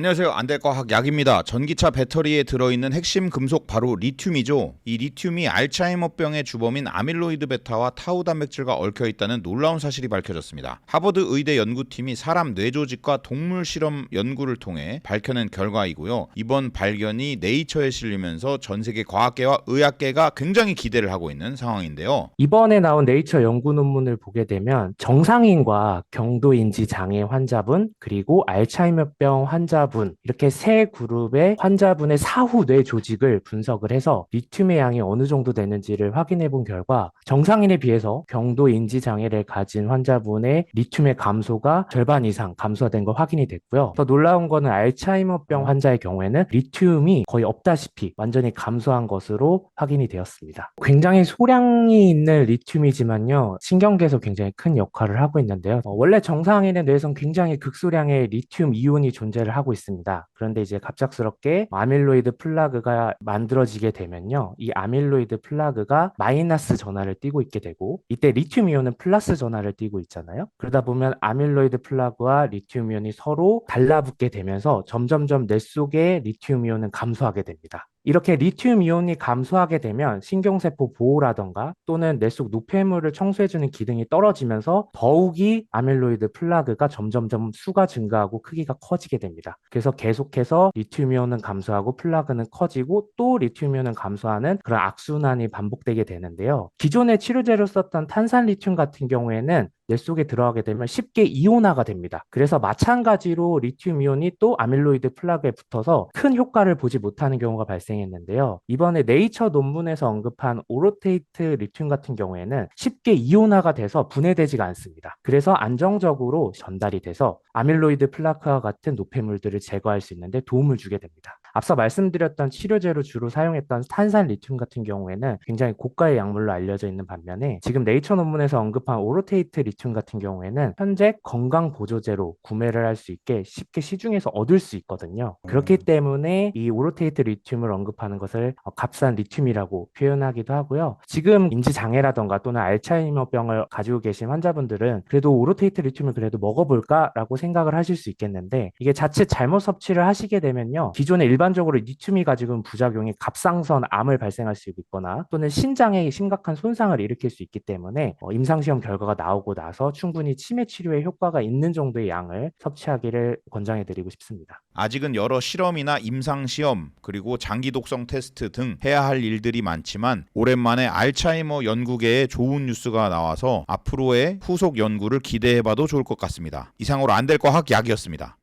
안녕하세요. 안될과학 약입니다. 전기차 배터리에 들어있는 핵심 금속 바로 리튬이죠. 이 리튬이 알츠하이머병의 주범인 아밀로이드 베타와 타우 단백질과 얽혀 있다는 놀라운 사실이 밝혀졌습니다. 하버드 의대 연구팀이 사람 뇌 조직과 동물 실험 연구를 통해 밝혀낸 결과이고요. 이번 발견이 네이처에 실리면서 전 세계 과학계와 의학계가 굉장히 기대를 하고 있는 상황인데요. 이번에 나온 네이처 연구 논문을 보게 되면 정상인과 경도인지 장애 환자분 그리고 알츠하이머병 환자 분 이렇게 세 그룹의 환자분의 사후 뇌 조직을 분석을 해서 리튬의 양이 어느 정도 되는지를 확인해 본 결과 정상인에 비해서 경도 인지 장애를 가진 환자분의 리튬의 감소가 절반 이상 감소된 거 확인이 됐고요. 더 놀라운 거는 알츠하이머병 환자의 경우에는 리튬이 거의 없다시피 완전히 감소한 것으로 확인이 되었습니다. 굉장히 소량이 있는 리튬이지만요, 신경계에서 굉장히 큰 역할을 하고 있는데요. 어, 원래 정상인의 뇌에선 굉장히 극소량의 리튬 이온이 존재를 하고 있습니다. 그런데 이제 갑작스럽게 아밀로이드 플라그가 만들어지게 되면요, 이 아밀로이드 플라그가 마이너스 전하를 띠고 있게 되고, 이때 리튬 이온은 플러스 전하를 띠고 있잖아요. 그러다 보면 아밀로이드 플라그와 리튬 이온이 서로 달라붙게 되면서 점점점 뇌 속의 리튬 이온은 감소하게 됩니다. 이렇게 리튬 이온이 감소하게 되면 신경세포 보호라던가 또는 뇌 속 노폐물을 청소해주는 기능이 떨어지면서 더욱이 아밀로이드 플라그가 점점점 수가 증가하고 크기가 커지게 됩니다. 그래서 계속해서 리튬 이온은 감소하고 플라그는 커지고 또 리튬 이온은 감소하는 그런 악순환이 반복되게 되는데요. 기존의 치료제로 썼던 탄산 리튬 같은 경우에는 뇌 속에 들어가게 되면 쉽게 이온화가 됩니다. 그래서 마찬가지로 리튬 이온이 또 아밀로이드 플라그에 붙어서 큰 효과를 보지 못하는 경우가 발생했는데요. 이번에 네이처 논문에서 언급한 오로테이트 리튬 같은 경우에는 쉽게 이온화가 돼서 분해되지가 않습니다. 그래서 안정적으로 전달이 돼서 아밀로이드 플라크와 같은 노폐물들을 제거할 수 있는데 도움을 주게 됩니다. 앞서 말씀드렸던 치료제로 주로 사용했던 탄산 리튬 같은 경우에는 굉장히 고가의 약물로 알려져 있는 반면에 지금 네이처 논문에서 언급한 오로테이트 리튬 같은 경우에는 현재 건강 보조제로 구매를 할 수 있게 쉽게 시중에서 얻을 수 있거든요. 그렇기 때문에 이 오로테이트 리튬을 언급하는 것을 어, 값싼 리튬이라고 표현하기도 하고요. 지금 인지 장애라던가 또는 알츠하이머병을 가지고 계신 환자분들은 그래도 오로테이트 리튬을 그래도 먹어볼까라고 생각을 하실 수 있겠는데 이게 자칫 잘못 섭취를 하시게 되면요. 기존에 일반적으로 리튬이 가지고 있는 부작용이 갑상선 암을 발생할 수 있거나 또는 신장에 심각한 손상을 일으킬 수 있기 때문에 어, 임상시험 결과가 나오고 나서 충분히 치매 치료에 효과가 있는 정도의 양을 섭취하기를 권장해 드리고 싶습니다. 아직은 여러 실험이나 임상 시험 그리고 장기 독성 테스트 등 해야 할 일들이 많지만 오랜만에 알츠하이머 연구계에 좋은 뉴스가 나와서 앞으로의 후속 연구를 기대해봐도 좋을 것 같습니다. 이상으로 안될과학 약이었습니다.